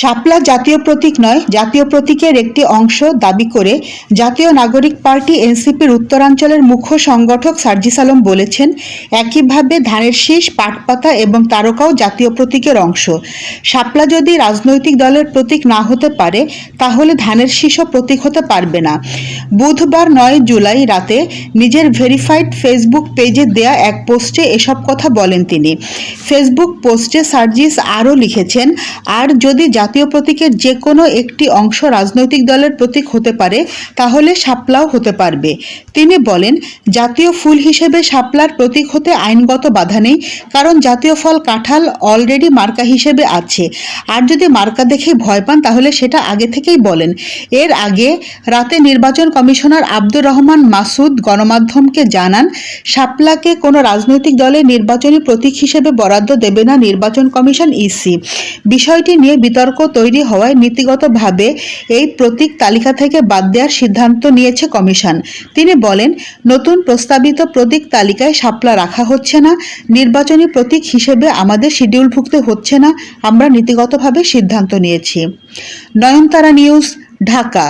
শাপলা জাতীয় প্রতীক নয়, জাতীয় প্রতীকের একটি অংশ দাবি করে জাতীয় নাগরিক পার্টি এনসিপির উত্তরাঞ্চলের মুখ্য সংগঠক সার্জিস আলম বলেছেন, একইভাবে ধানের শীষ, পাটপাতা এবং তারকাও জাতীয় প্রতীকের অংশ। শাপলা যদি রাজনৈতিক দলের প্রতীক না হতে পারে, তাহলে ধানের শীষও প্রতীক হতে পারবে না। বুধবার নয় জুলাই রাতে নিজের ভেরিফাইড ফেসবুক পেজে দেয়া এক পোস্টে এসব কথা বলেন তিনি। ফেসবুক পোস্টে সার্জিস আরও লিখেছেন, আর যদি জাতীয় প্রতীকের যে কোনো একটি অংশ রাজনৈতিক দলের প্রতীক হতে পারে, তাহলে শাপলাও হতে পারবে। তিনি বলেন, জাতীয় ফুল হিসেবে শাপলার প্রতীক হতে আইনগত বাধা নেই, কারণ জাতীয় ফল কাঁঠাল অলরেডি মার্কা হিসেবে আছে। আর যদি মার্কা দেখে ভয় পান, তাহলে সেটা আগে থেকেই বলেন। এর আগে রাতে নির্বাচন কমিশনার আব্দুর রহমান মাসুদ গণমাধ্যমকে জানান, শাপলাকে কোনো রাজনৈতিক দলের নির্বাচনী প্রতীক হিসেবে বরাদ্দ দেবে না নির্বাচন কমিশন ইসি। বিষয়টি নিয়ে বিতর্ক তৈরি হওয়ায় নীতিগতভাবে এই প্রতীক তালিকা থেকে বাদ দেওয়ার সিদ্ধান্ত নিয়েছে কমিশন। তিনি বলেন, নতুন প্রস্তাবিত প্রতীক তালিকায় শাপলা রাখা হচ্ছে না, নির্বাচনী প্রতীক হিসেবে আমাদের শিডিউলভুক্ত হচ্ছে না, আমরা নীতিগতভাবে সিদ্ধান্ত নিয়েছি। নয়নতারা নিউজ, ঢাকা।